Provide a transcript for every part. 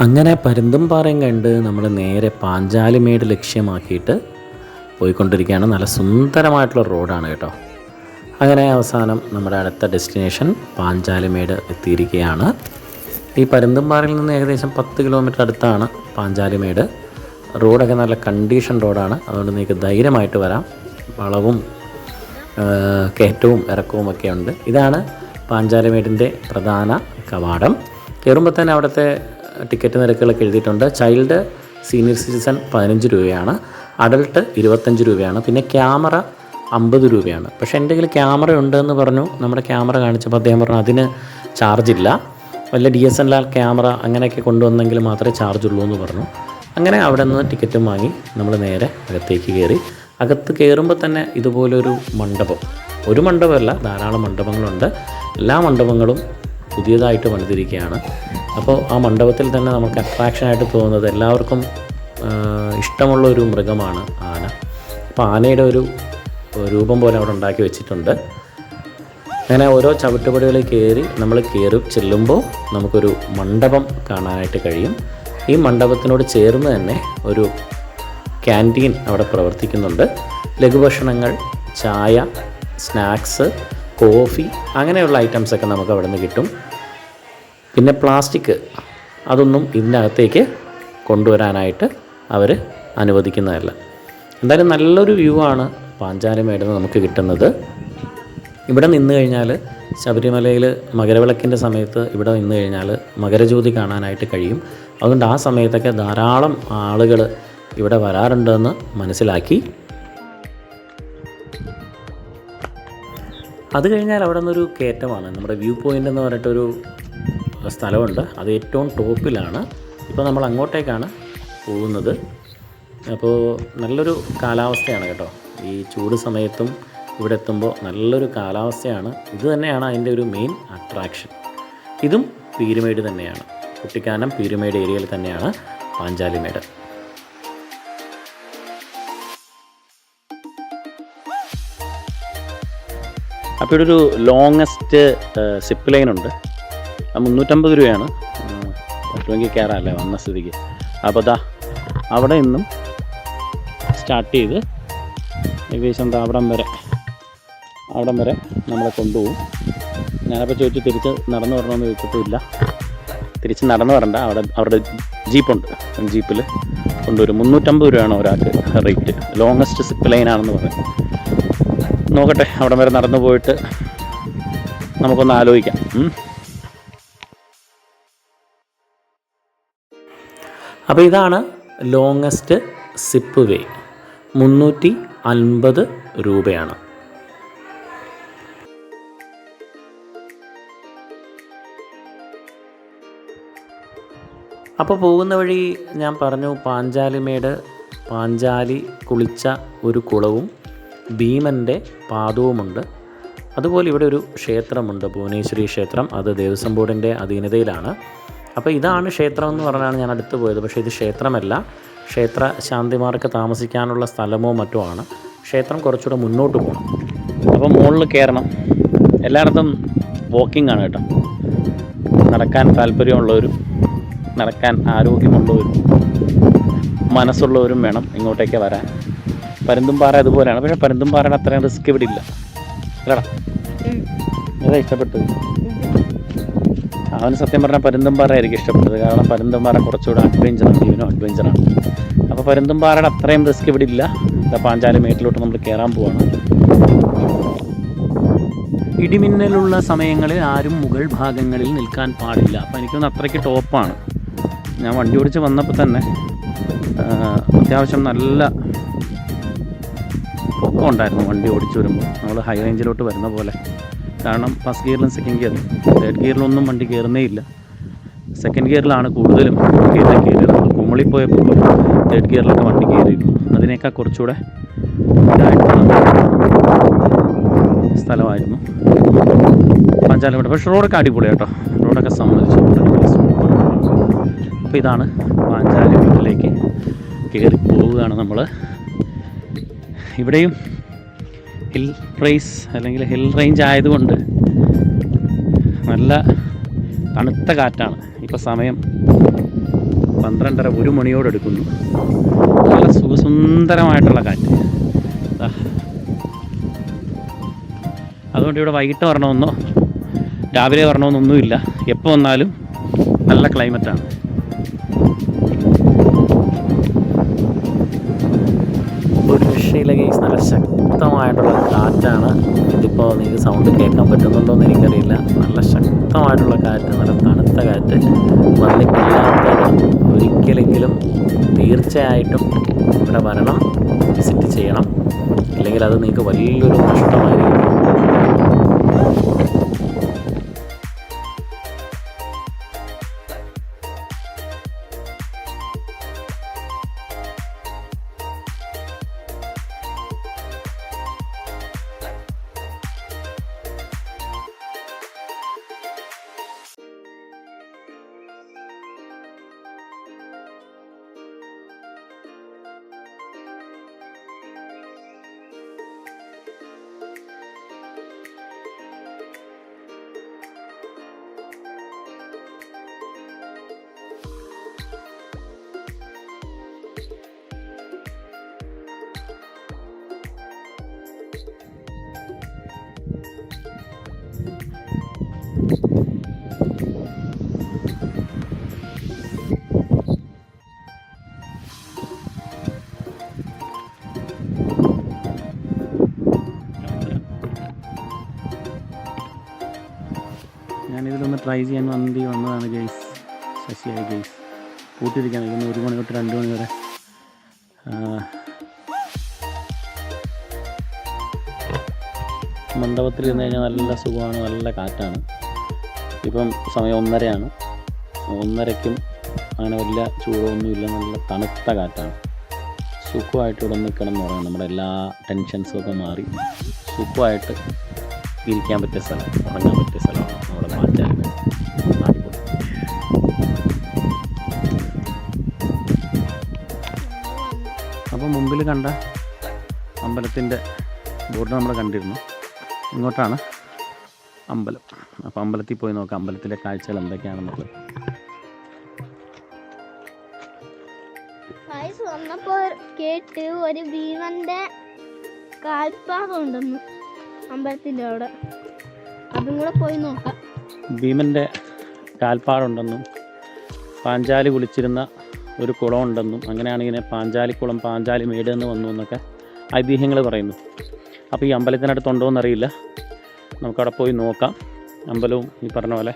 അങ്ങനെ പരുന്തുംപാറയും കണ്ട് നമ്മൾ നേരെ പാഞ്ചാലിമേട് ലക്ഷ്യമാക്കിയിട്ട് പോയിക്കൊണ്ടിരിക്കുകയാണ്. നല്ല സുന്ദരമായിട്ടുള്ള റോഡാണ് കേട്ടോ. അങ്ങനെ അവസാനം നമ്മുടെ അടുത്ത ഡെസ്റ്റിനേഷൻ പാഞ്ചാലിമേട് എത്തിയിരിക്കുകയാണ്. ഈ പരുന്തുംപാറയിൽ നിന്ന് ഏകദേശം പത്ത് കിലോമീറ്റർ അടുത്താണ് പാഞ്ചാലിമേട്. റോഡൊക്കെ നല്ല കണ്ടീഷൻ റോഡാണ്. അതുകൊണ്ട് നിങ്ങൾക്ക് ധൈര്യമായിട്ട് വരാം. വളവും കയറ്റവും ഇറക്കവും ഒക്കെ ഉണ്ട്. ഇതാണ് പാഞ്ചാലിമേടിന്റെ പ്രധാന കവാടം. കയറുമ്പോൾ തന്നെ അവിടുത്തെ ടിക്കറ്റ് നിരക്കുകളൊക്കെ എഴുതിയിട്ടുണ്ട്. ചൈൽഡ് സീനിയർ സിറ്റിസൺ പതിനഞ്ച് രൂപയാണ്. അഡൾട്ട് ഇരുപത്തഞ്ച് രൂപയാണ്. പിന്നെ ക്യാമറ അമ്പത് രൂപയാണ്. പക്ഷേ എന്റെ കയ്യിൽ ക്യാമറ ഉണ്ടെന്ന് പറഞ്ഞു നമ്മുടെ ക്യാമറ കാണിച്ചപ്പോൾ അദ്ദേഹം പറഞ്ഞു അതിന് ചാർജ് ഇല്ല. വല്ല D S L R camera അങ്ങനെയൊക്കെ കൊണ്ടുവന്നെങ്കിൽ മാത്രമേ ചാർജ് ഉള്ളൂ എന്ന് പറഞ്ഞു. അങ്ങനെ അവിടെ നിന്ന് ടിക്കറ്റും വാങ്ങി നമ്മൾ നേരെ അകത്തേക്ക് കയറി. അകത്ത് കയറുമ്പോൾ തന്നെ ഇതുപോലൊരു മണ്ഡപം. ഒരു മണ്ഡപമല്ല ധാരാളം മണ്ഡപങ്ങളുണ്ട്. എല്ലാ മണ്ഡപങ്ങളും പുതിയതായിട്ട് പണിതിരിക്കുകയാണ്. അപ്പോൾ ആ മണ്ഡപത്തിൽ തന്നെ നമുക്ക് അട്രാക്ഷനായിട്ട് തോന്നുന്നത് എല്ലാവർക്കും ഇഷ്ടമുള്ള ഒരു മൃഗമാണ് ആന. അപ്പോൾ ആനയുടെ ഒരു രൂപം പോലെ അവിടെ ഉണ്ടാക്കി വെച്ചിട്ടുണ്ട്. അങ്ങനെ ഓരോ ചവിട്ടുപടികളിൽ കയറി നമ്മൾ കയറി ചെല്ലുമ്പോൾ നമുക്കൊരു മണ്ഡപം കാണാനായിട്ട് കഴിയും. ഈ മണ്ഡപത്തിനോട് ചേർന്ന് തന്നെ ഒരു ക്യാന്റീൻ അവിടെ പ്രവർത്തിക്കുന്നുണ്ട്. ലഘുഭക്ഷണങ്ങൾ ചായ സ്നാക്സ് കോഫി അങ്ങനെയുള്ള ഐറ്റംസൊക്കെ നമുക്ക് അവിടെ നിന്ന് കിട്ടും. പിന്നെ പ്ലാസ്റ്റിക് അതൊന്നും ഇതിനകത്തേക്ക് കൊണ്ടുവരാനായിട്ട് അവർ അനുവദിക്കുന്നതല്ല. എന്തായാലും നല്ലൊരു വ്യൂ ആണ് പാഞ്ചാലിമേട് നമുക്ക് കിട്ടുന്നത്. ഇവിടെ നിന്ന് കഴിഞ്ഞാൽ ശബരിമലയിൽ മകരവിളക്കിന്റെ സമയത്ത് ഇവിടെ നിന്ന് കഴിഞ്ഞാൽ മകരജ്യോതി കാണാനായിട്ട് കഴിയും. അതുകൊണ്ട് ആ സമയത്തൊക്കെ ധാരാളം ആളുകൾ ഇവിടെ വരാറുണ്ടെന്ന് മനസ്സിലാക്കി. അത് കഴിഞ്ഞാൽ അവിടെ നിന്നൊരു കയറ്റമാണ്. നമ്മുടെ വ്യൂ പോയിന്റ് എന്ന് പറഞ്ഞിട്ടൊരു സ്ഥലമുണ്ട്. അത് ഏറ്റവും ടോപ്പിലാണ്. ഇപ്പോൾ നമ്മൾ അങ്ങോട്ടേക്കാണ് പോകുന്നത്. അപ്പോൾ നല്ലൊരു കാലാവസ്ഥയാണ് കേട്ടോ. ഈ ചൂട് സമയത്തും ഇവിടെ എത്തുമ്പോൾ നല്ലൊരു കാലാവസ്ഥയാണ്. ഇത് തന്നെയാണ് അതിന്റെ ഒരു മെയിൻ അട്രാക്ഷൻ ഇതും പീരുമേട് തന്നെയാണ്. കുട്ടിക്കാനം പീരുമേട് ഏരിയയിൽ തന്നെയാണ് പാഞ്ചാലിമേട് അപ്പോൾ ഇവിടെ ഒരു ലോങ്ങസ്റ്റ് സിപ്പ് ലൈൻ ഉണ്ട്. മുന്നൂറ്റമ്പത് രൂപയാണ്. പറ്റുമെങ്കിൽ കയറാമല്ലേ വന്ന സ്ഥിതിക്ക്. അപ്പോൾ ദാ അവിടെ നിന്നും സ്റ്റാർട്ട് ചെയ്ത് ഏകദേശം ദാ അവിടം വരെ അവിടം വരെ നമ്മളെ കൊണ്ടുപോകും. ഞാനപ്പോൾ ചോദിച്ചു തിരിച്ച് നടന്നു വരണമെന്ന് ചോദിച്ചിട്ടില്ല തിരിച്ച് നടന്നു വരണ്ട അവിടെ അവരുടെ ജീപ്പുണ്ട്. ജീപ്പിൽ കൊണ്ടുവരും. മുന്നൂറ്റമ്പത് രൂപയാണ് ഒരാൾക്ക് റേറ്റ്. ലോങ്ങസ്റ്റ് സിപ്പ് ലൈനാണെന്ന് പറയും. നോക്കട്ടെ അവിടം വരെ നടന്നു പോയിട്ട് നമുക്കൊന്ന് ആലോചിക്കാം. അപ്പോൾ ഇതാണ് ലോങ്ങസ്റ്റ് സിപ്പ് വേ മുന്നൂറ്റി അൻപത് രൂപയാണ്. അപ്പോൾ പോകുന്ന വഴി ഞാൻ പറഞ്ഞു പാഞ്ചാലിമേട് പാഞ്ചാലി കുളിച്ച ഒരു കുളവും ഭീമന്റെ പാദവുമുണ്ട്. അതുപോലെ ഇവിടെ ഒരു ക്ഷേത്രമുണ്ട് ഭുവനേശ്വരി ക്ഷേത്രം. അത് ദേവസ്വം ബോർഡിന്റെ അധീനതയിലാണ്. അപ്പോൾ ഇതാണ് ക്ഷേത്രം എന്ന് പറഞ്ഞാണ് ഞാൻ അടുത്ത് പോയത്. പക്ഷേ ഇത് ക്ഷേത്രമല്ല. ക്ഷേത്ര ശാന്തിമാർക്ക് താമസിക്കാനുള്ള സ്ഥലമോ മറ്റോ ആണ്. ക്ഷേത്രം കുറച്ചുകൂടെ മുന്നോട്ട് പോകണം അപ്പോൾ മുകളിൽ കയറണം. എല്ലായിടത്തും വാക്കിംഗ് ആണ് കേട്ടോ. നടക്കാൻ താല്പര്യമുള്ളവരും നടക്കാൻ ആരോഗ്യമുള്ളവരും മനസ്സുള്ളവരും വേണം ഇങ്ങോട്ടേക്ക് വരാൻ. പരുന്തുംപാറ അതുപോലെയാണ് പക്ഷേ പരുന്തുംപാറയുടെ അത്രയും റിസ്ക് ഇവിടെ ഇല്ല. അല്ലടാ ഏതാ ഇഷ്ടപ്പെട്ടത്. അവന് സത്യം പറഞ്ഞാൽ പരുന്തുംപാറ ആയിരിക്കും ഇഷ്ടപ്പെട്ടത് കാരണം പരുന്തുംപാറ കുറച്ചുകൂടെ അഡ്വഞ്ചറാണ് ജീവനും അഡ്വഞ്ചറാണ് അപ്പോൾ പരുന്തുംപാറയുടെ അത്രയും റിസ്ക് ഇവിടെ ഇല്ല. ഇതാ പാഞ്ചാലി മേട്ടിലോട്ട് നമ്മൾ കയറാൻ പോവാണ്. ഇടിമിന്നലുള്ള സമയങ്ങളിൽ ആരും മുകൾ ഭാഗങ്ങളിൽ നിൽക്കാൻ പാടില്ല. അപ്പോൾ എനിക്കൊന്ന് അത്രയ്ക്ക് ടോപ്പാണ് ഞാൻ വണ്ടി ഓടിച്ച് വന്നപ്പോൾ തന്നെ അത്യാവശ്യം നല്ല പൊക്കം ഉണ്ടായിരുന്നു വണ്ടി ഓടിച്ചു വരുമ്പോൾ നമ്മൾ ഹൈ റേഞ്ചിലോട്ട് വരുന്ന പോലെ. കാരണം ഫസ്റ്റ് ഗിയറിലും സെക്കൻഡ് ഗിയറിലും തേർഡ് ഗിയറിലൊന്നും വണ്ടി കയറുന്നേ ഇല്ല. സെക്കൻഡ് ഗിയറിലാണ് കൂടുതലും കയറി കയറിയത് നമ്മൾ കുമളി പോയപ്പോൾ തേർഡ് ഗിയറിലൊക്കെ വണ്ടി കയറിയിരുന്നു അതിനേക്കാൾ കുറച്ചുകൂടെ ഇതായിട്ടുള്ള സ്ഥലമായിരുന്നു. പാഞ്ചാലമേട്. പക്ഷേ റോഡൊക്കെ അടിപൊളി കേട്ടോ. റോഡൊക്കെ സംബന്ധിച്ച് അപ്പോൾ ഇതാണ് പാഞ്ചാലിമേട്ടിലേക്ക് കയറി പോവുകയാണ് നമ്മൾ ഇവിടെയും ഹിൽ റേസ് അല്ലെങ്കിൽ ഹിൽ റേഞ്ച് ആയതുകൊണ്ട് നല്ല തണുത്ത കാറ്റാണ്. ഇപ്പോൾ സമയം പന്ത്രണ്ടര ഒരു മണിയോട് എടുക്കുന്നു നല്ല സുഖസുന്ദരമായിട്ടുള്ള കാറ്റ്. അതുകൊണ്ട് ഇവിടെ വൈകിട്ട് വരണമെന്നോ രാവിലെ വരണമെന്നൊന്നുമില്ല. എപ്പോൾ വന്നാലും നല്ല ക്ലൈമറ്റാണ് രക്ഷയില്ല ഗെയ്സ് നല്ല ശക്തമായിട്ടുള്ള കാറ്റാണ്. ഇതിപ്പോൾ നിങ്ങൾക്ക് സൗണ്ട് കേൾക്കാൻ പറ്റുന്നുണ്ടോ എന്ന് എനിക്കറിയില്ല. നല്ല ശക്തമായിട്ടുള്ള കാറ്റ് നല്ല തണുത്ത കാറ്റ് വന്നിട്ടില്ലാത്തവർ ഒരിക്കലെങ്കിലും തീർച്ചയായിട്ടും ഇവിടെ വരണം വിസിറ്റ് ചെയ്യണം. അല്ലെങ്കിൽ അത് നിങ്ങൾക്ക് വലിയൊരു നഷ്ടമായിരിക്കും. ട്രൈ ചെയ്യാൻ വണ്ടി വന്നതാണ് ഗെയ്സ് ശശിയായ ഗെയ്സ് കൂട്ടിയിരിക്കാൻ ഇന്ന് ഒരു മണി തൊട്ട് രണ്ട് മണി വരെ. മണ്ഡപത്തിൽ ഇരുന്ന് കഴിഞ്ഞാൽ നല്ല സുഖമാണ് നല്ല കാറ്റാണ്. ഇപ്പം സമയം ഒന്നരയാണ്. ഒന്നരയ്ക്കും അങ്ങനെ വലിയ ചൂടൊന്നുമില്ല നല്ല തണുത്ത കാറ്റാണ്. സുഖമായിട്ട് ഇവിടെ നിൽക്കണം എന്ന് പറയാം നമ്മുടെ എല്ലാ ടെൻഷൻസും ഒക്കെ മാറി. സുഖമായിട്ട് ഇരിക്കാൻ പറ്റിയ സ്ഥലം ഉറങ്ങാൻ പറ്റിയ സ്ഥലമാണ് നമ്മുടെ പാഞ്ചാലിന് മുമ്പിൽ കണ്ട അമ്പലത്തിന്റെ ബോർഡ് നമ്മൾ കണ്ടിരുന്നു. ഇങ്ങോട്ടാണ് അമ്പലം. അപ്പോൾ അമ്പലത്തിൽ പോയി നോക്കാം. അമ്പലത്തിലെ കാഴ്ചകൾ എന്തൊക്കെയാണെന്നുള്ളത്. വന്നപ്പോ കേട്ട് ഒരു ഭീമന്റെ കാൽപ്പാകം ഉണ്ടെന്ന് അമ്പലത്തിന്റെ അവിടെ. അതും കൂടെ പോയി നോക്കാം. ഭീമന്റെ കാൽപ്പാടുണ്ടെന്നും പാഞ്ചാലി കുളിച്ചിരുന്ന ഒരു കുളം ഉണ്ടെന്നും അങ്ങനെയാണ് ഇങ്ങനെ പാഞ്ചാലിക്കുളം പാഞ്ചാലി മേട് എന്ന് വന്നു എന്നൊക്കെ ഐതിഹ്യങ്ങൾ പറയുന്നു. അപ്പോൾ ഈ അമ്പലത്തിനടുത്തുണ്ടോ എന്നറിയില്ല. നമുക്കവിടെ പോയി നോക്കാം. അമ്പലവും ഈ പറഞ്ഞ പോലെ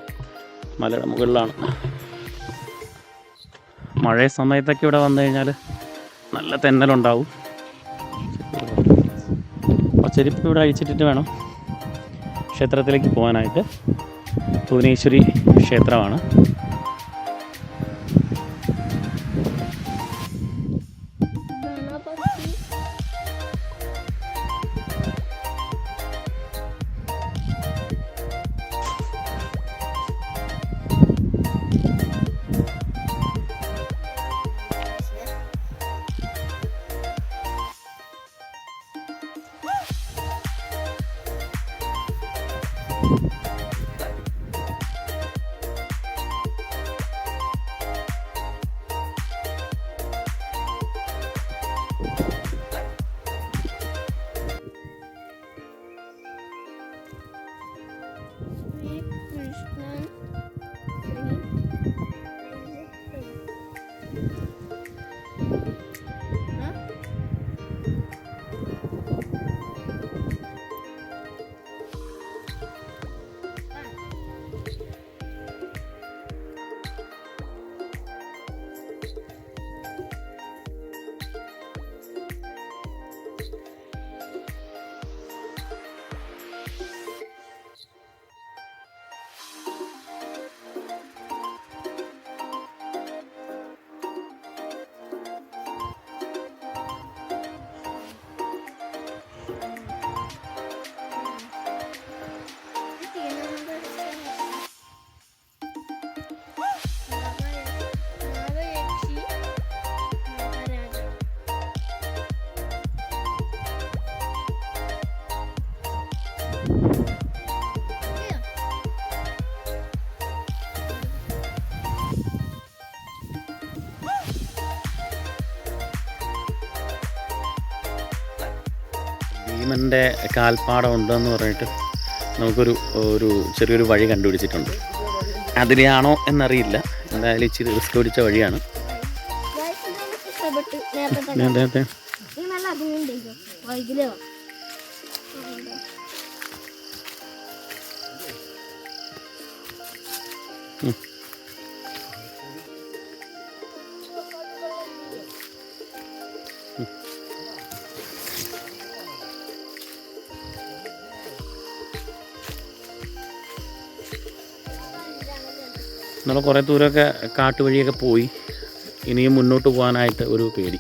മലയുടെ മുകളിലാണ്. മഴ സമയത്തൊക്കെ ഇവിടെ വന്നു കഴിഞ്ഞാൽ നല്ല തെന്നലുണ്ടാവും. ചെരുപ്പ് ഇവിടെ അഴിച്ചിട്ടിട്ട് വേണം ക്ഷേത്രത്തിലേക്ക് പോകാനായിട്ട്. ഭുവനേശ്വരി ക്ഷേത്രമാണ്. you. ഭീമന്റെ കാൽപ്പാടം ഉണ്ടെന്ന് പറഞ്ഞിട്ട് നമുക്കൊരു ഒരു ചെറിയൊരു വഴി കണ്ടുപിടിച്ചിട്ടുണ്ട്. അതിലെയാണോ എന്നറിയില്ല. എന്തായാലും ഇച്ചിരി റിസ്ക് പിടിച്ച വഴിയാണ്. നേരത്തെ നമ്മൾ കുറേ ദൂരമൊക്കെ കാട്ടുവഴിയൊക്കെ പോയി. ഇനിയും മുന്നോട്ട് പോകാനായിട്ട് ഒരു പേടി.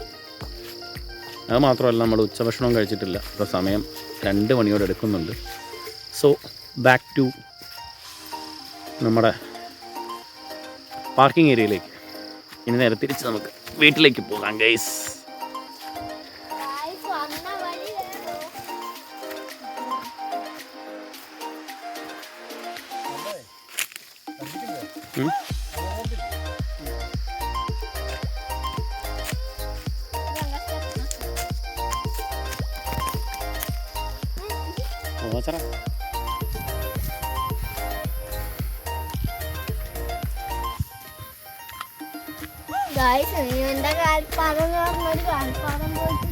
അത് മാത്രമല്ല നമ്മൾ ഉച്ചഭക്ഷണവും കഴിച്ചിട്ടില്ല. ഇപ്പോൾ സമയം രണ്ട് മണിയോടെ എടുക്കുന്നുണ്ട്. സോ ബാക്ക് ടു നമ്മുടെ പാർക്കിംഗ് ഏരിയയിലേക്ക് ഇനി നേരെ തിരിച്ച് നമുക്ക് വീട്ടിലേക്ക് പോകാം ഗൈസ് ഓച്ചറ ഗായ്സ് നീ എന്റെ കാൽപ്പാദം എന്ന് പറഞ്ഞൊരു കാൽപ്പാദം പോയിട്ട് ഒരു സാധനം പോയി